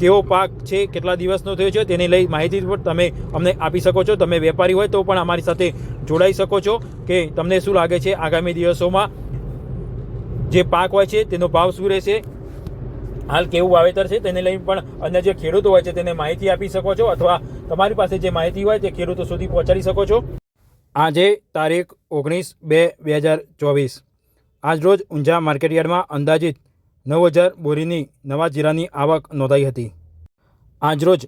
કેવો પાક છે, કેટલા દિવસનો થયો છે, તેને લઈ માહિતી પણ તમે અમને આપી શકો છો. તમે વેપારી હોય તો પણ અમારી સાથે જોડાઈ શકો છો કે તમને શું લાગે છે આગામી દિવસોમાં. જે પાક હોય છે, તેનો ભાવ શું રહેશે? હાલ કેવું વાવેતર છે, તેને લઈને પણ અન્ય જે ખેડૂતો હોય છે, તેને માહિતી આપી શકો છો અથવા તમારી પાસે જે માહિતી હોય તે ખેડૂતો સુધી પહોંચાડી શકો છો. આજે તારીખ ઓગણીસ બે બે હજાર ચોવીસ. આજરોજ ઊંઝા માર્કેટયાર્ડમાં અંદાજિત નવ હજાર બોરીની નવા જીરાની આવક નોંધાઈ હતી. આજરોજ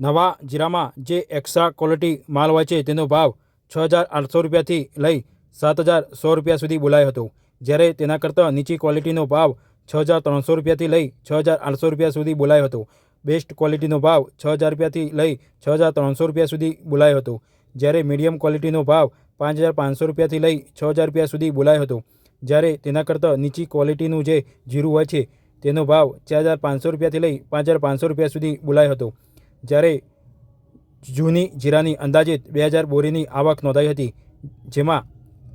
નવા જીરામાં જે એક્સ્ટ્રા ક્વોલિટી માલ હોય છે તેનો ભાવ છ હજાર આઠસો રૂપિયાથી લઈ સાત હજાર સો રૂપિયા સુધી બોલાયો હતો. જ્યારે તેના કરતાં નીચી ક્વોલિટીનો ભાવ છ હજાર ત્રણસો રૂપિયાથી લઈ છ હજાર આઠસો રૂપિયા સુધી બોલાયો હતો. બેસ્ટ ક્વોલિટીનો ભાવ છ હજાર રૂપિયાથી લઈ છ હજાર ત્રણસો રૂપિયા સુધી બોલાયો હતો. જ્યારે મીડિયમ ક્વોલિટીનો ભાવ પાંચ હજાર પાંચસો રૂપિયાથી લઈ છ હજાર રૂપિયા સુધી બોલાયો હતો. જ્યારે તેના કરતાં નીચી ક્વોલિટીનું જે જીરું હોય છે, તેનો ભાવ ચાર હજાર પાંચસો રૂપિયાથી લઈ પાંચ હજાર પાંચસો રૂપિયા સુધી બોલાયો હતો. જ્યારે જૂની જીરાની અંદાજિત બે હજાર બોરીની આવક નોંધાઈ હતી, જેમાં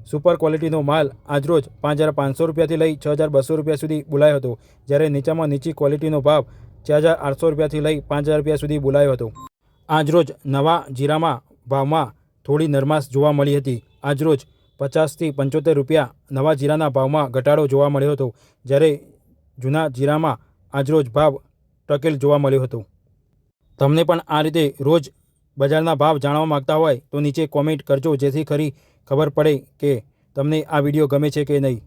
સુપર ક્વોલિટીનો માલ આજરોજ પાંચ હજાર પાંચસો રૂપિયાથી લઈ છ હજાર બસો રૂપિયા સુધી બોલાયો હતો. જ્યારે નીચામાં નીચી ક્વોલિટીનો ભાવ ચાર હજાર આઠસો રૂપિયાથી લઈ પાંચ હજાર રૂપિયા સુધી બોલાયો હતો. આજરોજ નવા જીરામાં ભાવમાં થોડી નરમાશ જોવા મળી હતી. આજરોજ પચાસથી પંચોતેર રૂપિયા નવા જીરાના ભાવમાં ઘટાડો જોવા મળ્યો હતો, જ્યારે જૂના જીરામાં આજરોજ ભાવ ટકેલ જોવા મળ્યો હતો. તમને પણ આ રીતે રોજ બજારના ભાવ જાણવા માગતા હોય તો નીચે કોમેન્ટ કરજો, જેથી ખરી ખબર પડે કે તમને આ વીડિયો ગમે છે કે નહીં.